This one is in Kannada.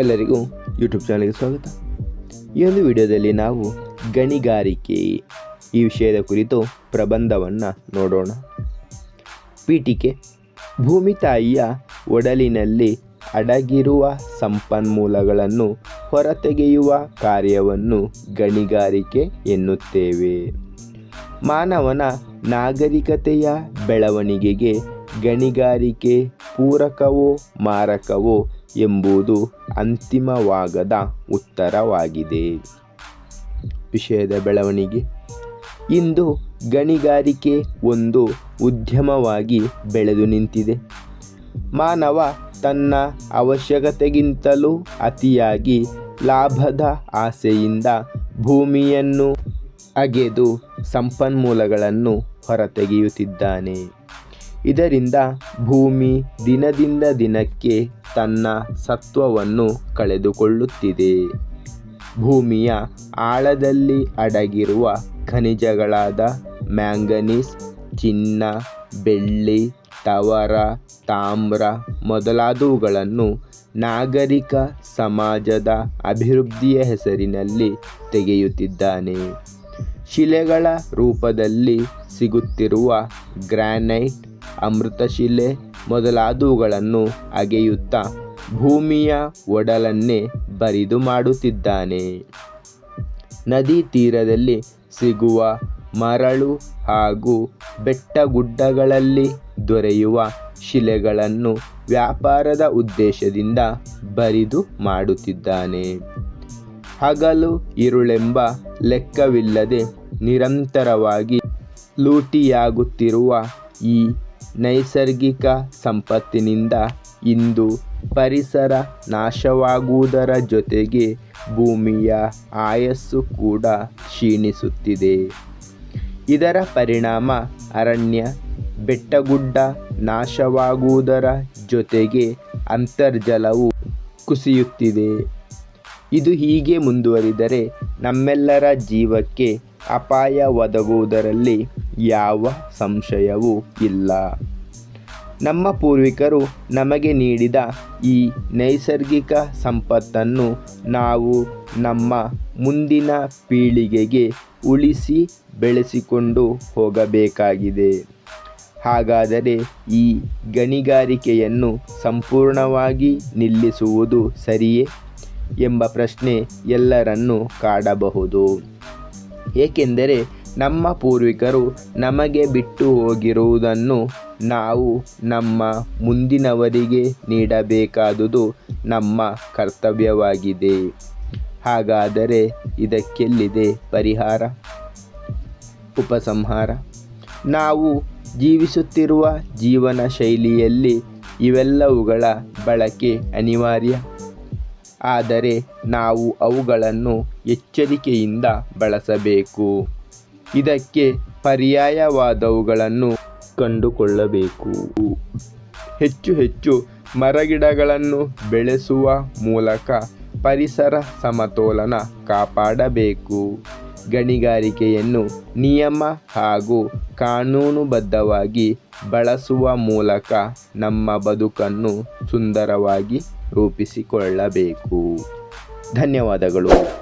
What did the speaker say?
ಎಲ್ಲರಿಗೂ ಯೂಟ್ಯೂಬ್ ಚಾನಲ್ಗೆ ಸ್ವಾಗತ. ಈ ಒಂದು ವಿಡಿಯೋದಲ್ಲಿ ನಾವು ಗಣಿಗಾರಿಕೆ ಈ ವಿಷಯದ ಕುರಿತು ಪ್ರಬಂಧವನ್ನು ನೋಡೋಣ. ಪೀಠಿಕೆ, ಭೂಮಿ ತಾಯಿಯ ಒಡಲಿನಲ್ಲಿ ಅಡಗಿರುವ ಸಂಪನ್ಮೂಲಗಳನ್ನು ಹೊರತೆಗೆಯುವ ಕಾರ್ಯವನ್ನು ಗಣಿಗಾರಿಕೆ ಎನ್ನುತ್ತೇವೆ. ಮಾನವನ ನಾಗರಿಕತೆಯ ಬೆಳವಣಿಗೆಗೆ ಗಣಿಗಾರಿಕೆ ಪೂರಕವೋ ಮಾರಕವೋ ಎಂಬುದು ಅಂತಿಮವಾಗದ ಉತ್ತರವಾಗಿದೆ. ವಿಷಯದ ಬೆಳವಣಿಗೆ. ಇಂದು ಗಣಿಗಾರಿಕೆ ಒಂದು ಉದ್ಯಮವಾಗಿ ಬೆಳೆದು ನಿಂತಿದೆ. ಮಾನವ ತನ್ನ ಅವಶ್ಯಕತೆಗಿಂತಲೂ ಅತಿಯಾಗಿ ಲಾಭದ ಆಸೆಯಿಂದ ಭೂಮಿಯನ್ನು ಅಗೆದು ಸಂಪನ್ಮೂಲಗಳನ್ನು ಹೊರತೆಗೆಯುತ್ತಿದ್ದಾನೆ. ಇದರಿಂದ ಭೂಮಿ ದಿನದಿಂದ ದಿನಕ್ಕೆ ತನ್ನ ಸತ್ವವನ್ನು ಕಳೆದುಕೊಳ್ಳುತ್ತಿದೆ. ಭೂಮಿಯ ಆಳದಲ್ಲಿ ಅಡಗಿರುವ ಖನಿಜಗಳಾದ ಮ್ಯಾಂಗನೀಸ್, ಚಿನ್ನ, ಬೆಳ್ಳಿ, ತವರ, ತಾಮ್ರ ಮೊದಲಾದವುಗಳನ್ನು ನಾಗರಿಕ ಸಮಾಜದ ಅಭಿವೃದ್ಧಿಯ ಹೆಸರಿನಲ್ಲಿ ತೆಗೆಯುತ್ತಿದ್ದಾನೆ. ಶಿಲೆಗಳ ರೂಪದಲ್ಲಿ ಸಿಗುತ್ತಿರುವ ಗ್ರಾನೈಟ್, ಅಮೃತಶಿಲೆ ಮೊದಲಾದವುಗಳನ್ನು ಅಗೆಯುತ್ತಾ ಭೂಮಿಯ ಒಡಲನ್ನೇ ಬರಿದು ಮಾಡುತ್ತಿದ್ದಾನೆ. ನದಿ ತೀರದಲ್ಲಿ ಸಿಗುವ ಮರಳು ಹಾಗೂ ಬೆಟ್ಟ ಗುಡ್ಡಗಳಲ್ಲಿ ದೊರೆಯುವ ಶಿಲೆಗಳನ್ನು ವ್ಯಾಪಾರದ ಉದ್ದೇಶದಿಂದ ಬರಿದು ಮಾಡುತ್ತಿದ್ದಾನೆ. ಹಗಲು ಇರುಳೆಂಬ ಲೆಕ್ಕವಿಲ್ಲದೆ ನಿರಂತರವಾಗಿ ಲೂಟಿಯಾಗುತ್ತಿರುವ ಈ ನೈಸರ್ಗಿಕ ಸಂಪತ್ತಿನಿಂದ ಇಂದು ಪರಿಸರ ನಾಶವಾಗುವುದರ ಜೊತೆಗೆ ಭೂಮಿಯ ಆಯಸ್ಸು ಕೂಡ ಕ್ಷೀಣಿಸುತ್ತಿದೆ. ಇದರ ಪರಿಣಾಮ ಅರಣ್ಯ ಬೆಟ್ಟಗುಡ್ಡ ನಾಶವಾಗುವುದರ ಜೊತೆಗೆ ಅಂತರ್ಜಲವು ಕುಸಿಯುತ್ತಿದೆ. ಇದು ಹೀಗೆ ಮುಂದುವರಿದರೆ ನಮ್ಮೆಲ್ಲರ ಜೀವಕ್ಕೆ ಅಪಾಯ ಒದಗುವುದರಲ್ಲಿ ಯಾವ ಸಂಶಯವೂ ಇಲ್ಲ. ನಮ್ಮ ಪೂರ್ವಿಕರು ನಮಗೆ ನೀಡಿದ ಈ ನೈಸರ್ಗಿಕ ಸಂಪತ್ತನ್ನು ನಾವು ನಮ್ಮ ಮುಂದಿನ ಪೀಳಿಗೆಗೆ ಉಳಿಸಿ ಬೆಳೆಸಿಕೊಂಡು ಹೋಗಬೇಕಾಗಿದೆ. ಹಾಗಾದರೆ ಈ ಗಣಿಗಾರಿಕೆಯನ್ನು ಸಂಪೂರ್ಣವಾಗಿ ನಿಲ್ಲಿಸುವುದು ಸರಿಯೇ ಎಂಬ ಪ್ರಶ್ನೆ ಎಲ್ಲರನ್ನು ಕಾಡಬಹುದು. ಏಕೆಂದರೆ ನಮ್ಮ ಪೂರ್ವಿಕರು ನಮಗೆ ಬಿಟ್ಟು ಹೋಗಿರುವುದನ್ನು ನಾವು ನಮ್ಮ ಮುಂದಿನವರಿಗೆ ನೀಡಬೇಕಾದುದು ನಮ್ಮ ಕರ್ತವ್ಯವಾಗಿದೆ. ಹಾಗಾದರೆ ಇದಕ್ಕೆಲ್ಲಿದೆ ಪರಿಹಾರ? ಉಪಸಂಹಾರ. ನಾವು ಜೀವಿಸುತ್ತಿರುವ ಜೀವನ ಶೈಲಿಯಲ್ಲಿ ಇವೆಲ್ಲವುಗಳ ಬಳಕೆ ಅನಿವಾರ್ಯ. ಆದರೆ ನಾವು ಅವುಗಳನ್ನು ಎಚ್ಚರಿಕೆಯಿಂದ ಬಳಸಬೇಕು. ಇದಕ್ಕೆ ಪರ್ಯಾಯವಾದವುಗಳನ್ನು ಕಂಡುಕೊಳ್ಳಬೇಕು. ಹೆಚ್ಚು ಹೆಚ್ಚು ಮರಗಿಡಗಳನ್ನು ಬೆಳೆಸುವ ಮೂಲಕ ಪರಿಸರ ಸಮತೋಲನ ಕಾಪಾಡಬೇಕು. ಗಣಿಗಾರಿಕೆಯನ್ನು ನಿಯಮ ಹಾಗೂ ಕಾನೂನುಬದ್ಧವಾಗಿ ಬಳಸುವ ಮೂಲಕ ನಮ್ಮ ಬದುಕನ್ನು ಸುಂದರವಾಗಿ ರೂಪಿಸಿಕೊಳ್ಳಬೇಕು. ಧನ್ಯವಾದಗಳು.